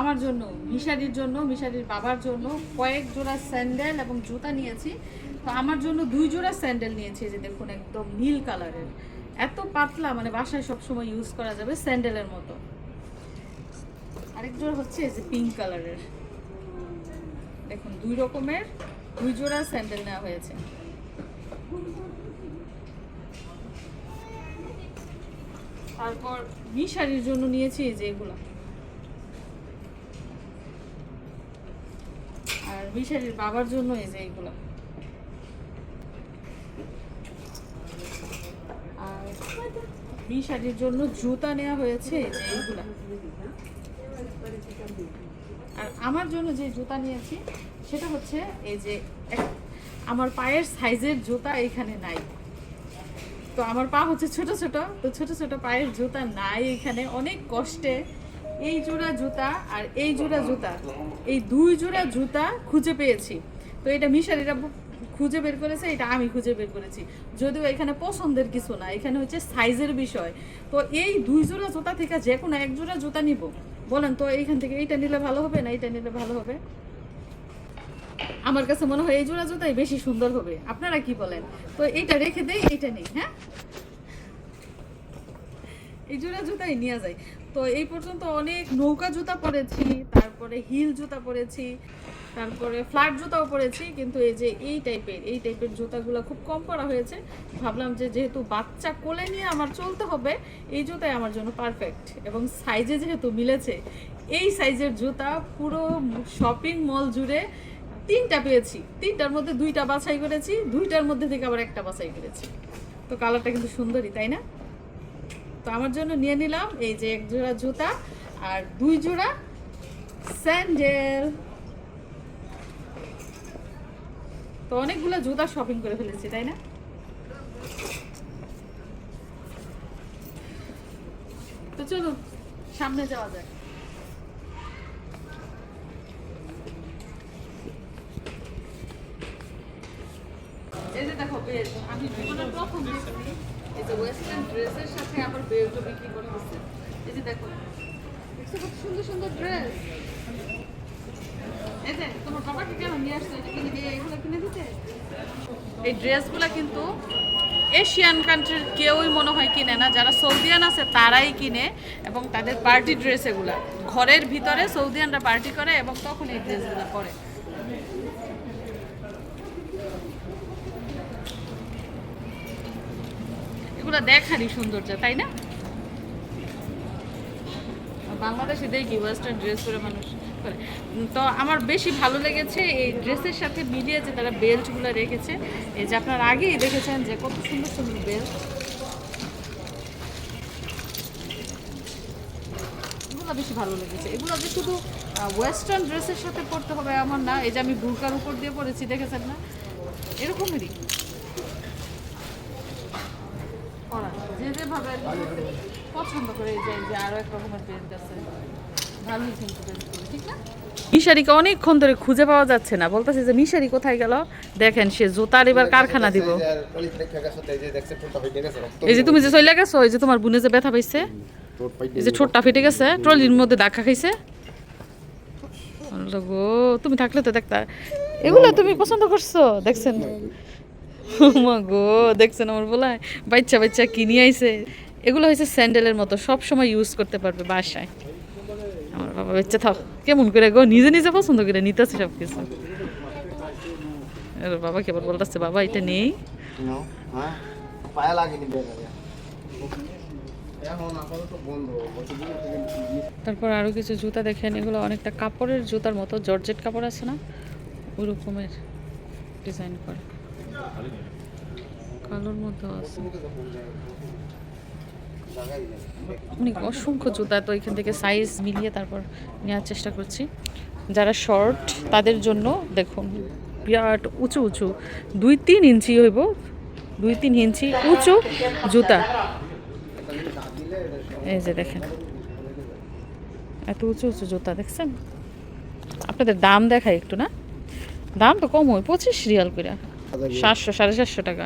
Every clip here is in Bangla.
আমার জন্য মিশারির জন্য মিশারির বাবার জন্য কয়েক জোড়া স্যান্ডেল এবং জুতা নিয়েছি। তো আমার জন্য দুই জোড়া স্যান্ডেল নিয়েছি যে দেখুন একদম নীল কালারের। এত পাতলা মানে বাসায় সবসময় ইউজ করা যাবে স্যান্ডেলের মতো। আরেক জোড়া হচ্ছে যে পিঙ্ক কালারের। দেখুন, দুই রকমের, দুই জোড়া স্যান্ডেল নেওয়া হয়েছে। তারপর মিশারির জন্য নিয়েছি এই যে এগুলো আর মিশারির বাবার জন্য এই যে এগুলো আর মিশারির জন্য জুতা নেওয়া হয়েছে এই এইগুলা। আর আমার জন্য যে জুতা নিয়েছি, সেটা হচ্ছে এই যে আমার পায়ের সাইজের জুতা এখানে নাই। তো আমার পা হচ্ছে ছোট ছোট, তো ছোট ছোট পায়ের জুতা নাই এখানে। অনেক কষ্টে এই জোড়া জুতা আর এই জোড়া জুতা। এই দুই জোড়া জুতা খুঁজে পেয়েছি। তো এটা মিশারিরা খুঁজে বের করেছে, এটা আমি খুঁজে বের করেছি। যদিও এখানে পছন্দের কিছু না, এখানে হচ্ছে সাইজের বিষয়। তো এই দুই জোড়া জুতা থেকে যে কোনো এক জোড়া জুতা নিব। বলেন তো, এইখান থেকে এইটা নিলে ভালো হবে না এইটা নিলে ভালো হবে? আমার কাছে মনে হয় এই জোড়া জুতাই বেশি সুন্দর হবে। আপনারা কি বলেন? তো এইটা রেখে দেই, এইটা নেই হ্যাঁ? এই জোড়া জুতাই নিয়ে যায় তো এই পর্যন্ত অনেক নৌকা জুতা পরেছি, তারপরে হিল জুতা পরেছি, তারপরে ফ্ল্যাট জুতাও পরেছি, কিন্তু এই যে এই টাইপের এই টাইপের জুতাগুলো খুব কম পরা হয়েছে। ভাবলাম যে যেহেতু বাচ্চা কোলে নিয়ে আমার চলতে হবে, এই জুতাই আমার জন্য পারফেক্ট এবং সাইজে যেহেতু মিলেছে, এই সাইজের জুতা পুরো শপিং মল জুড়ে তিনটা পেয়েছি। তিনটার মধ্যে দুইটা বাছাই করেছি, দুইটার মধ্যে থেকে আবার একটা বাছাই করেছি। তো কালারটা কিন্তু সুন্দরই, তাই না? তো আমার জন্য নিয়ে নিলাম এই যে এক জোড়া জুতা আর দুই জোড়া স্যান্ডেল। তো অনেকগুলো জুতা শপিং করে ফেলেছি, তাই না? তো চলুন, সামনে যাওয়া যাক। এই যে দেখো বেল্ট আমি জীবনে প্রথম এই ড্রেসের সাথে সুন্দর সুন্দর ড্রেস এগুলো কিনে দিতে? এই ড্রেসগুলো কিন্তু এশিয়ান কান্ট্রির কেউই মনে হয় কিনে না। যারা সৌদিয়ান আছে, তারাই কিনে এবং তাদের পার্টি ড্রেস এগুলা। ঘরের ভিতরে সৌদিয়ানরা পার্টি করে এবং তখন এই ড্রেসগুলো পরে এগুলো দেখারই সৌন্দর্য, তাই না? বাংলাদেশে দেখি ওয়েস্টার্ন ড্রেস করে মানুষ করে। তো আমার বেশি ভালো লেগেছে এই ড্রেসের সাথে মিলিয়ে যে তারা বেল্টগুলো রেখেছে। এই যে আপনার আগেই দেখেছেন যে কত সুন্দর সুন্দর বেল্ট এগুলো বেশি ভালো লেগেছে। এগুলো যে শুধু ওয়েস্টার্ন ড্রেসের সাথে পরতে হবে এমন না। এই যে আমি বুরকার উপর দিয়ে পরেছি, দেখেছেন না? এরকমেরই করা পছন্দ করে এই যে এই আরও এক রকমের আছে। ভালোই কিন্তু ঠিক না? মিশারিকে অনেকক্ষণ ধরে খুঁজে পাওয়া যাচ্ছে না। বলতেছে যে মিশারি কোথায় গেল? দেখেন সে জুতার এবার কারখানা দিব। এই যে তুমি যে চলে গেছো এই যে তোমার বুনে যে ব্যথা পাইছে? এই যে ঠোঁটটা ফেটে গেছে ট্রলির মধ্যে ধাক্কা খাইছে। তুমি থাকলে তো দেখতা। এগুলো তুমি পছন্দ করছ দেখছেন? মা গো দেখছেন আমার বলায়? বাচ্চা বাচ্চা কিনে আইছে? এগুলো হয়েছে স্যান্ডেলের মতো সব সময় ইউজ করতে পারবে বাসায়। আমার বাবা বাচ্চা থাক কেমন করে গো নিজে নিজে পছন্দ করে নিতেছে সব কিছু আর বাবাকে আবার বলতেছে বাবা এটা নেই। থেকে তারপর আরও কিছু জুতা দেখেন এগুলো অনেকটা কাপড়ের জুতার মতো জর্জেট কাপড় আছে না? ওই রকমের ডিজাইন করে। কালোর মধ্যে আছে। অনেক অসংখ্য জুতা তো এখান থেকে সাইজ মিলিয়ে তারপর নেওয়ার চেষ্টা করছি। যারা শর্ট তাদের জন্য দেখুন বিরাট উঁচু উঁচু। দুই তিন ইঞ্চি হইব দুই তিন ইঞ্চি উঁচু জুতা। এই যে দেখেন। এত উঁচু উঁচু জুতা দেখছেন? আপনাদের দাম দেখায় একটু না? দাম তো কম হয় পঁচিশ রিয়াল করে সাতশো সাড়ে সাতশো টাকা।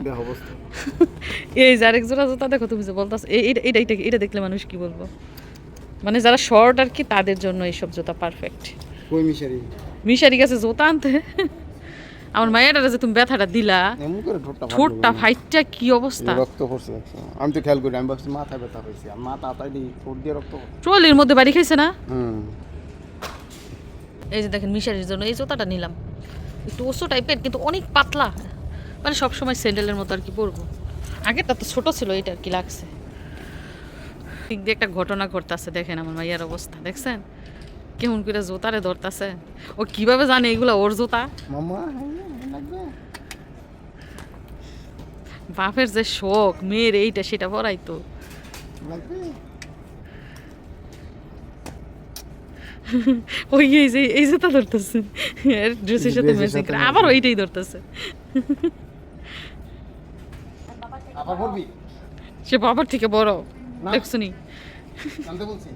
এই যে আরেক জোড়া জুতা দেখো তুমি যে বলতাস এটা এটা এটা দেখলে মানুষ কি বলব? মানে যারা শর্ট আর কি তাদের জন্য এইসব জুতা পারফেক্ট কই মিশারি? মিশারি গেছে জুতা আনতে। আমার মায়ের যে তুমি ব্যথাটা দিলা ঠোঁটটা? ফাইটটা কি অবস্থা? রক্ত পড়ছে দেখছ? আমি তো খেয়াল করি আমি ভাবছি মাথায় ব্যথা হয়েছে। মাথা আতাই দিই ঠোঁট দিয়ে রক্ত। ট্রলির মধ্যে বাড়ি খাইছে না? এই যে দেখেন মিশারির জন্য এই জুতাটা নিলাম। একটু ওসো টাইপের কিন্তু অনেক পাতলা। মানে সবসময় স্যান্ডেলের মতো আর কি পরবো। আগেরটা তো ছোট ছিল এটা আর কি লাগছে। ঠিক দিয়ে একটা ঘটনা ঘটতেছে দেখেন আমার মাইয়ার অবস্থা দেখছেন? কেমন করে জোতারে ধরতেছে। ও কীভাবে জানে এগুলো ওর জুতা? হ্যাঁ, লাগবে। বাপের যে শখ মেয়ের এইটা সেটা পড়াই তো। ওই এই যে এই জুতা ধরতেছে। এর ড্রেসের সাথে ম্যাচিং করে। আবার ওইটাই ধরতেছে। সে বাবার থেকে বড়। দেখছ নি? বলছি।